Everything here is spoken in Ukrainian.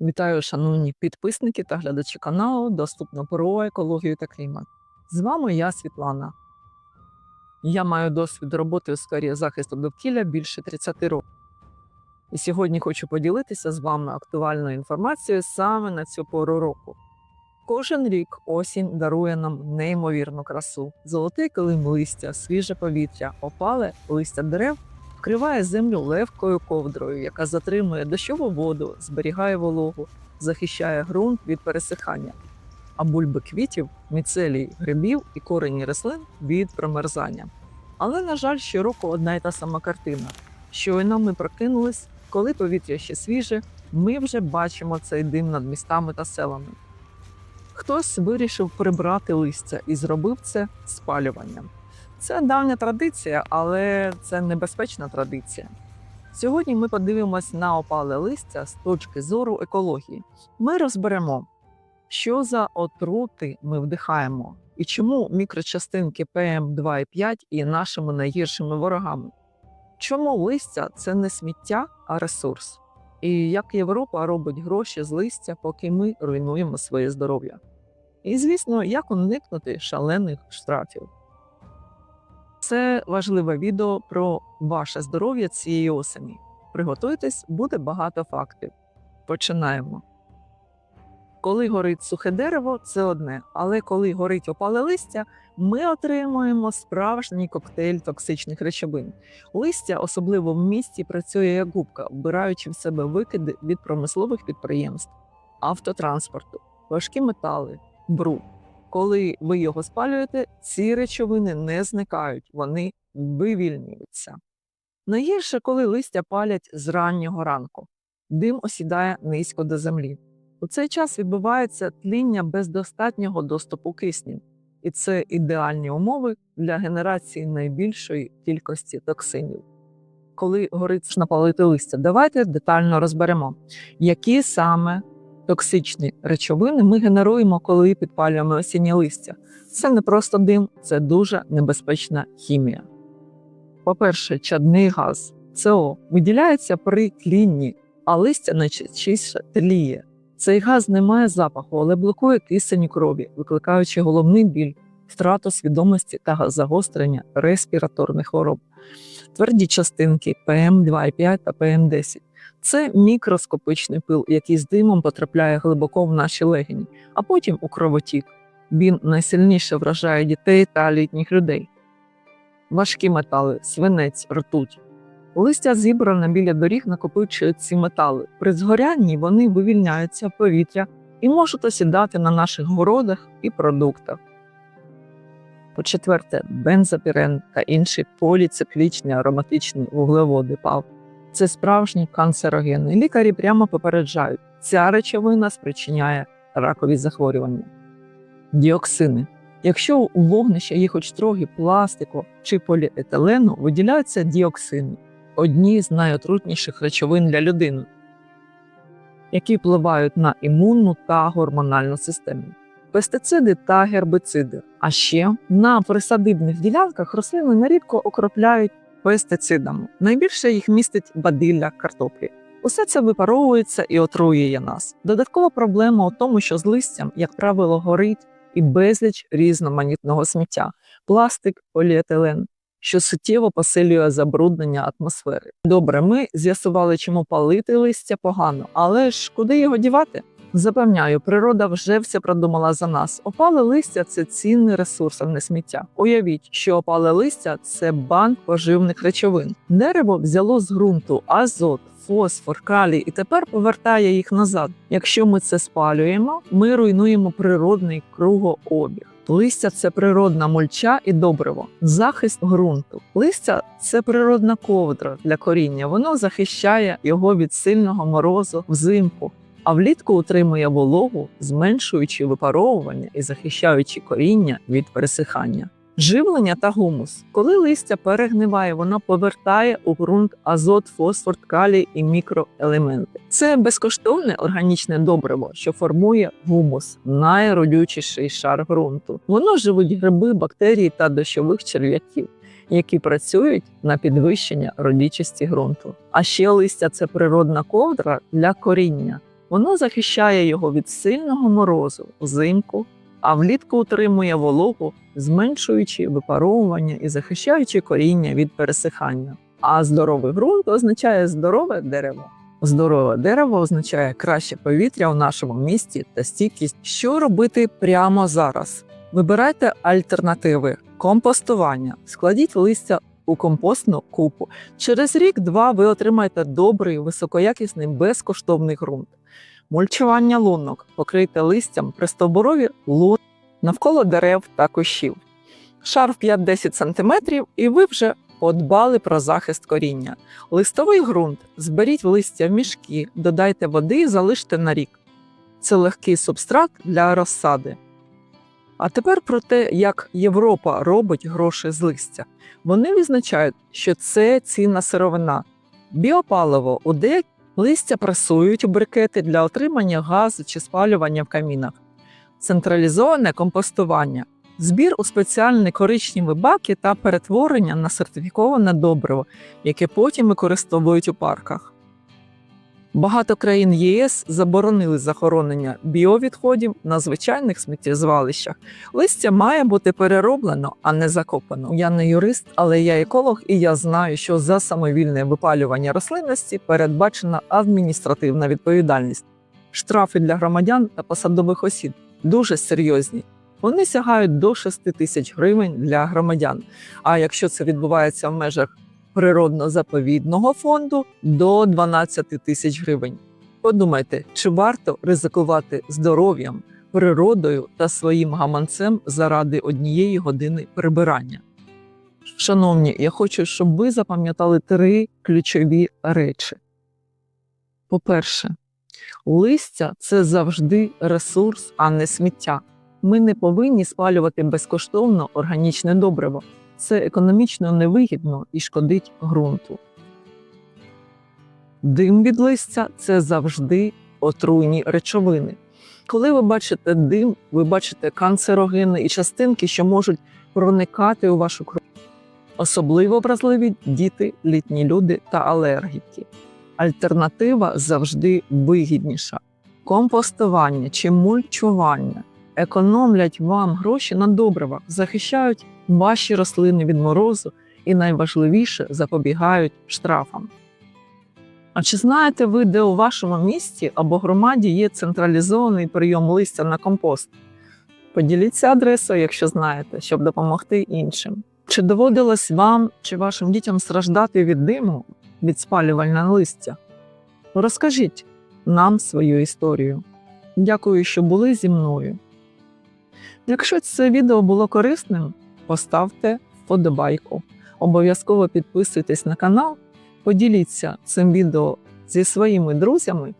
Вітаю, шановні підписники та глядачі каналу Доступно про екологію та клімат. З вами я, Світлана. Я маю досвід роботи у сфері захисту довкілля більше 30 років. І сьогодні хочу поділитися з вами актуальною інформацією саме на цю пору року. Кожен рік осінь дарує нам неймовірну красу: золотий килим листя, свіже повітря, опале листя дерев вкриває землю легкою ковдрою, яка затримує дощову воду, зберігає вологу, захищає ґрунт від пересихання, а бульби квітів, міцелій грибів і корені рослин від промерзання. Але, на жаль, щороку одна й та сама картина. Щойно ми прокинулись, коли повітря ще свіже, ми вже бачимо цей дим над містами та селами. Хтось вирішив прибрати листя і зробив це спалюванням. Це давня традиція, але це небезпечна традиція. Сьогодні ми подивимось на опале листя з точки зору екології. Ми розберемо, що за отрути ми вдихаємо і чому мікрочастинки ПМ2,5 є нашими найгіршими ворогами. Чому листя це не сміття, а ресурс? І як Європа робить гроші з листя, поки ми руйнуємо своє здоров'я? І, звісно, як уникнути шалених штрафів. Це важливе відео про ваше здоров'я цієї осені. Приготуйтесь, буде багато фактів. Починаємо. Коли горить сухе дерево, це одне, але коли горить опале листя, ми отримуємо справжній коктейль токсичних речовин. Листя, особливо в місті, працює як губка, вбираючи в себе викиди від промислових підприємств, автотранспорту, важкі метали, бруд. Коли ви його спалюєте, ці речовини не зникають, вони вивільнюються. Найгірше, коли листя палять з раннього ранку, дим осідає низько до землі. У цей час відбувається тління без достатнього доступу кисню, і це ідеальні умови для генерації найбільшої кількості токсинів. Коли горить напалити листя, давайте детально розберемо, які саме токсичні речовини ми генеруємо, коли підпалюємо осіннє листя. Це не просто дим, це дуже небезпечна хімія. По-перше, чадний газ СО виділяється при тлінні, а листя найчастіше тліє. Цей газ не має запаху, але блокує кисень крові, викликаючи головний біль, втрату свідомості та загострення респіраторних хвороб. Тверді частинки ПМ2,5 та ПМ10 це мікроскопичний пил, який з димом потрапляє глибоко в наші легені, а потім у кровотік. Він найсильніше вражає дітей та літніх людей. Важкі метали, свинець, ртуть. Листя зібране біля доріг накопичує ці метали. При згорянні вони вивільняються в повітря і можуть осідати на наших городах і продуктах. По-четверте, бензопірен та інші поліциклічні ароматичні вуглеводи ПАВ. Це справжні канцерогени. Лікарі прямо попереджають, ця речовина спричиняє ракові захворювання. Діоксини. Якщо у вогнища є хоч трохи пластику чи поліетилену, виділяються діоксини одні з найотрутніших речовин для людини, які впливають на імунну та гормональну систему. Пестициди та гербициди. А ще на присадибних ділянках рослини нерідко окропляють пестицидами. Найбільше їх містить бадилля картоплі. Усе це випаровується і отруює нас. Додаткова проблема у тому, що з листям, як правило, горить і безліч різноманітного сміття, пластик, поліетилен, що суттєво посилює забруднення атмосфери. Добре, ми з'ясували, чому палити листя погано, але ж куди його дівати? Запевняю, природа вже все продумала за нас. Опале листя це цінний ресурс, а не сміття. Уявіть, що опале листя це банк поживних речовин. Дерево взяло з ґрунту азот, фосфор, калій і тепер повертає їх назад. Якщо ми це спалюємо, ми руйнуємо природний кругообіг. Листя це природна мульча і добриво, захист ґрунту. Листя це природна ковдра для коріння. Воно захищає його від сильного морозу взимку а влітку утримує вологу, зменшуючи випаровування і захищаючи коріння від пересихання. Живлення та гумус. Коли листя перегниває, воно повертає у ґрунт азот, фосфор, калій і мікроелементи. Це безкоштовне органічне добриво, що формує гумус, найродючіший шар ґрунту. Воно живуть гриби, бактерії та дощових черв'яків. Які працюють на підвищення родючості ґрунту. А ще листя це природна ковдра для коріння. Воно захищає його від сильного морозу взимку, а влітку утримує вологу, зменшуючи випаровування і захищаючи коріння від пересихання. А здоровий ґрунт означає здорове дерево. Здорове дерево означає краще повітря в нашому місті та стійкість. Що робити прямо зараз? Вибирайте альтернативи компостування, складіть листя у компостну купу. Через рік-два ви отримаєте добрий, високоякісний, безкоштовний ґрунт. Мульчування лунок, покрийте листям пристовбурові лун навколо дерев та кущів. Шар 5-10 см, і ви вже подбали про захист коріння. Листовий ґрунт зберіть листя в мішки, додайте води і залиште на рік. Це легкий субстрат для розсади. А тепер про те, як Європа робить гроші з листя. Вони відзначають, що це цінна сировина. Біопаливо у деяких листя пресують у брикети для отримання газу чи спалювання в камінах. Централізоване компостування, збір у спеціальні коричневі баки та перетворення на сертифіковане добриво, яке потім використовують у парках. Багато країн ЄС заборонили захоронення біовідходів на звичайних сміттєзвалищах. Листя має бути перероблено, а не закопано. Я не юрист, але я еколог, і я знаю, що за самовільне випалювання рослинності передбачена адміністративна відповідальність. Штрафи для громадян та посадових осіб дуже серйозні. Вони сягають до 6 тисяч гривень для громадян. А якщо це відбувається в межах природно-заповідного фонду до 12 тисяч гривень. Подумайте, чи варто ризикувати здоров'ям, природою та своїм гаманцем заради однієї години прибирання? Шановні, я хочу, щоб ви запам'ятали три ключові речі. По-перше, листя це завжди ресурс, а не сміття. Ми не повинні спалювати безкоштовно органічне добриво це економічно невигідно і шкодить ґрунту. Дим від листя це завжди отруйні речовини. Коли ви бачите дим, ви бачите канцерогени і частинки, що можуть проникати у вашу кров. Особливо вразливі діти, літні люди та алергіки. Альтернатива завжди вигідніша. Компостування чи мульчування економлять вам гроші на добрива, захищають ваші рослини від морозу і найважливіше запобігають штрафам. А чи знаєте ви, де у вашому місті або громаді є централізований прийом листя на компост? Поділіться адресою, якщо знаєте, щоб допомогти іншим. Чи доводилось вам чи вашим дітям страждати від диму від спалювального листя? Розкажіть нам свою історію. Дякую, що були зі мною. Якщо це відео було корисним, поставте вподобайку. Обов'язково підписуйтесь на канал, поділіться цим відео зі своїми друзями